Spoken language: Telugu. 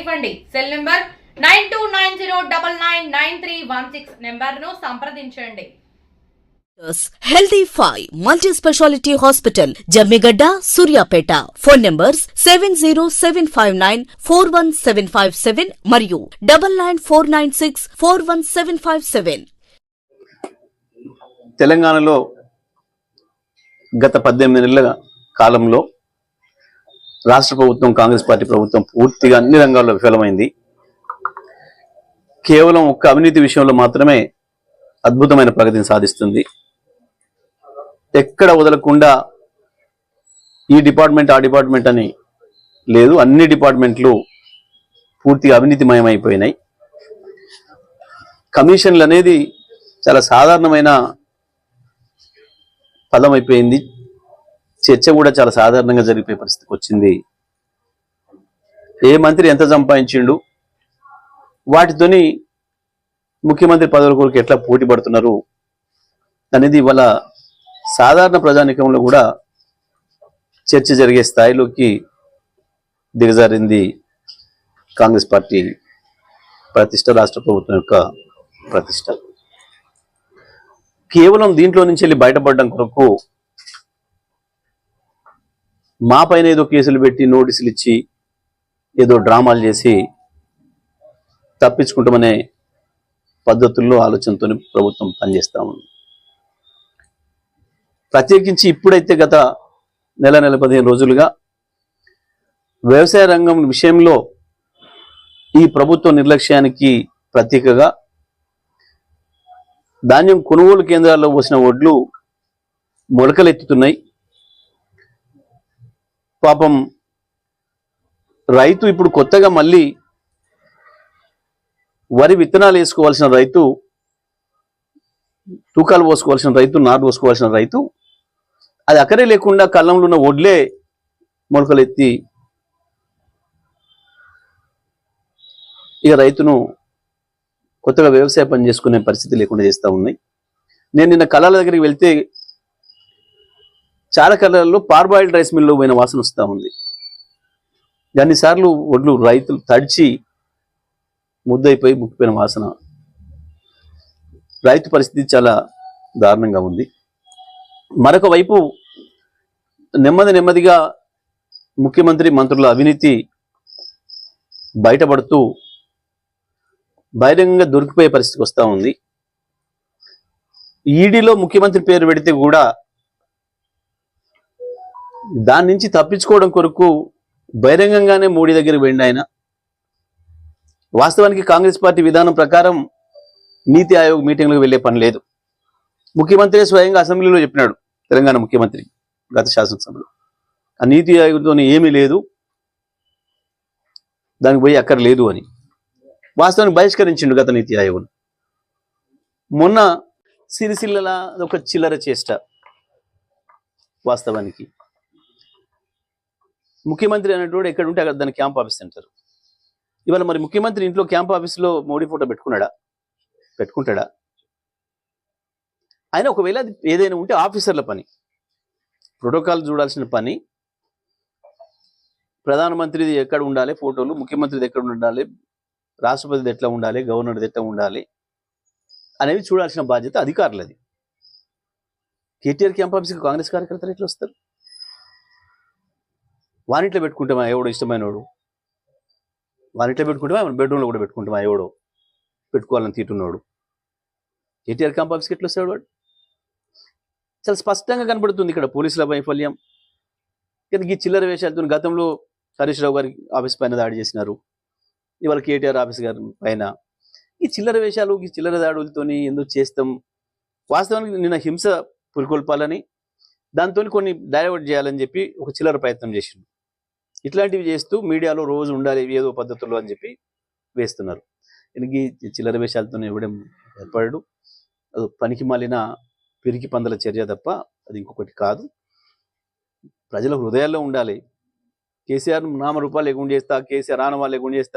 ఇవ్వండి. Cell number nine two nine zero double nine nine three one six నెంబర్ను సంప్రదించండి. హెల్దీ ఫై multi speciality hospital Jammigadda Suryapet phone numbers seven zero seven five nine four one seven five seven మరియు double nine four nine six four one seven five seven తెలంగాణలో గత పద్దెనిమిది నెలల కాలంలో రాష్ట్ర ప్రభుత్వం కాంగ్రెస్ పార్టీ ప్రభుత్వం పూర్తిగా అన్ని రంగాల్లో విఫలమైంది. కేవలం ఒక్క అవినీతి విషయంలో మాత్రమే అద్భుతమైన ప్రగతిని సాధిస్తుంది. ఎక్కడ వదలకుండా ఈ డిపార్ట్మెంట్ ఆ డిపార్ట్మెంట్ అని లేదు అన్ని డిపార్ట్మెంట్లు పూర్తిగా అవినీతిమయమైపోయినాయి. కమిషన్లు అనేది చాలా సాధారణమైన పదం అయిపోయింది చర్చ కూడా చాలా సాధారణంగా జరిగిపోయే పరిస్థితికి వచ్చింది. ఏ మంత్రి ఎంత సంపాదించిండు? వాటితోని ముఖ్యమంత్రి పదవుల కొరకు ఎట్లా పోటీ పడుతున్నారు? అనేది ఇవాళ సాధారణ ప్రజానికంలో కూడా చర్చ జరిగే స్థాయిలోకి దిగజారింది కాంగ్రెస్ పార్టీ ప్రతిష్ట రాష్ట్ర ప్రభుత్వం యొక్క ప్రతిష్ట. కేవలం దీంట్లో నుంచి వెళ్ళి బయటపడడం కొరకు మా పైన ఏదో కేసులు పెట్టి నోటీసులు ఇచ్చి ఏదో డ్రామాలు చేసి తప్పించుకుంటామనే పద్ధతుల్లో ఆలోచనతో ప్రభుత్వం పనిచేస్తా ఉంది. ప్రత్యేకించి ఇప్పుడైతే గత నెల నెల పదిహేను రోజులుగా వ్యవసాయ రంగం విషయంలో ఈ ప్రభుత్వ నిర్లక్ష్యానికి ప్రతీకగా ధాన్యం కొనుగోలు కేంద్రాల్లో పోసిన వడ్లు మొలకలెత్తుతున్నాయి. పాపం రైతు ఇప్పుడు కొత్తగా మళ్ళీ వరి విత్తనాలు వేసుకోవాల్సిన రైతు తూకాలు పోసుకోవాల్సిన రైతు నాటు పోసుకోవాల్సిన రైతు అది అక్కడే లేకుండా కళ్ళంలో ఉన్న వడ్లే మొలకలెత్తి ఇక రైతును కొత్తగా వ్యవసాయ పని చేసుకునే పరిస్థితి లేకుండా చేస్తూ ఉన్నాయి. నేను నిన్న కళాల దగ్గరికి వెళ్తే చాలా కలర్లో పార్బాయిల్డ్ రైస్ మిల్లో పోయిన వాసన వస్తూ ఉంది. అన్నిసార్లు ఒడ్లు రైతులు తడిచి ముద్దయిపోయి ముక్కిపోయిన వాసన. రైతు పరిస్థితి చాలా దారుణంగా ఉంది. మరొక వైపు నెమ్మది నెమ్మదిగా ముఖ్యమంత్రి మంత్రుల అవినీతి బయటపడుతూ బహిరంగంగా దొరికిపోయే పరిస్థితికి వస్తూ ఉంది. ఈడీలో ముఖ్యమంత్రి పేరు పెడితే కూడా దాని నుంచి తప్పించుకోవడం కొరకు బహిరంగంగానే మోడీ దగ్గర వెళ్ళి ఆయన. వాస్తవానికి కాంగ్రెస్ పార్టీ విధానం ప్రకారం నీతి ఆయోగ్ మీటింగ్లకు వెళ్ళే పని లేదు. ముఖ్యమంత్రి స్వయంగా అసెంబ్లీలో చెప్పినాడు తెలంగాణ ముఖ్యమంత్రి గత శాసనసభలో. ఆ నీతి ఆయోగ్తో ఏమీ లేదు. దానికి పోయి అక్కడ లేదు అని. వాస్తవానికి బహిష్కరించిండు గత నీతి ఆయోగ్ను. మొన్న సిరిసిల్లల ఒక చిల్లర చేష్ట వాస్తవానికి. ముఖ్యమంత్రి అనేటువంటి ఎక్కడ ఉంటే అక్కడ దాన్ని క్యాంప్ ఆఫీస్ అంటారు ఇవాళ మరి ముఖ్యమంత్రి ఇంట్లో క్యాంప్ ఆఫీస్లో మోడీ ఫోటో పెట్టుకున్నాడా? పెట్టుకుంటాడా? ఆయన ఒకవేళ అది ఏదైనా ఉంటే ఆఫీసర్ల పని. ప్రోటోకాల్ చూడాల్సిన పని. ప్రధానమంత్రిది ఎక్కడ ఉండాలి ఫోటోలు? ముఖ్యమంత్రిది ఎక్కడ ఉండాలి? రాష్ట్రపతిది ఎట్లా ఉండాలి? గవర్నర్ది ఎట్లా ఉండాలి? అనేవి చూడాల్సిన బాధ్యత అధికారులది. కేటీఆర్ క్యాంప్ ఆఫీస్కి కాంగ్రెస్ కార్యకర్తలు ఎట్లా వస్తారు? వానిట్లో పెట్టుకుంటామా ఎవడో ఇష్టమైనవాడు వానిట్లో పెట్టుకుంటామా బెడ్రూమ్లో కూడా పెట్టుకుంటామా ఎవడో పెట్టుకోవాలని తీటున్నాడు కేటీఆర్ క్యాంప్ ఆఫీస్కి ఎట్లా వస్తాడు వాడు. చాలా స్పష్టంగా కనబడుతుంది ఇక్కడ పోలీసుల వైఫల్యం. కానీ ఈ చిల్లర వేషాలతో గతంలో హరీష్ రావు గారి ఆఫీస్ పైన దాడి చేసినారు. ఇవాళ కేటీఆర్ ఆఫీస్ గారి పైన. ఈ చిల్లర వేషాలు ఈ చిల్లర దాడులతోని ఎందుకు చేస్తాం? వాస్తవానికి నిన్న హింస పురికొల్పాలని దాంతో కొన్ని డైవర్ట్ చేయాలని చెప్పి ఒక చిల్లర ప్రయత్నం చేసిండు. ఇట్లాంటివి చేస్తూ మీడియాలో రోజు ఉండాలి ఏదో పద్ధతుల్లో అని చెప్పి వేస్తున్నారు. దీనికి చిల్లర వేషాలతో ఇవ్వడం ఏర్పడడు. అది పనికి మాలిన పిరికి పందల చర్య తప్ప అది ఇంకొకటి కాదు. ప్రజల హృదయాల్లో ఉండాలి. కేసీఆర్ నామరూపాలు ఎగుండి చేస్తా కేసీఆర్ ఆనవాళ్ళు ఎగుండి చేస్తా.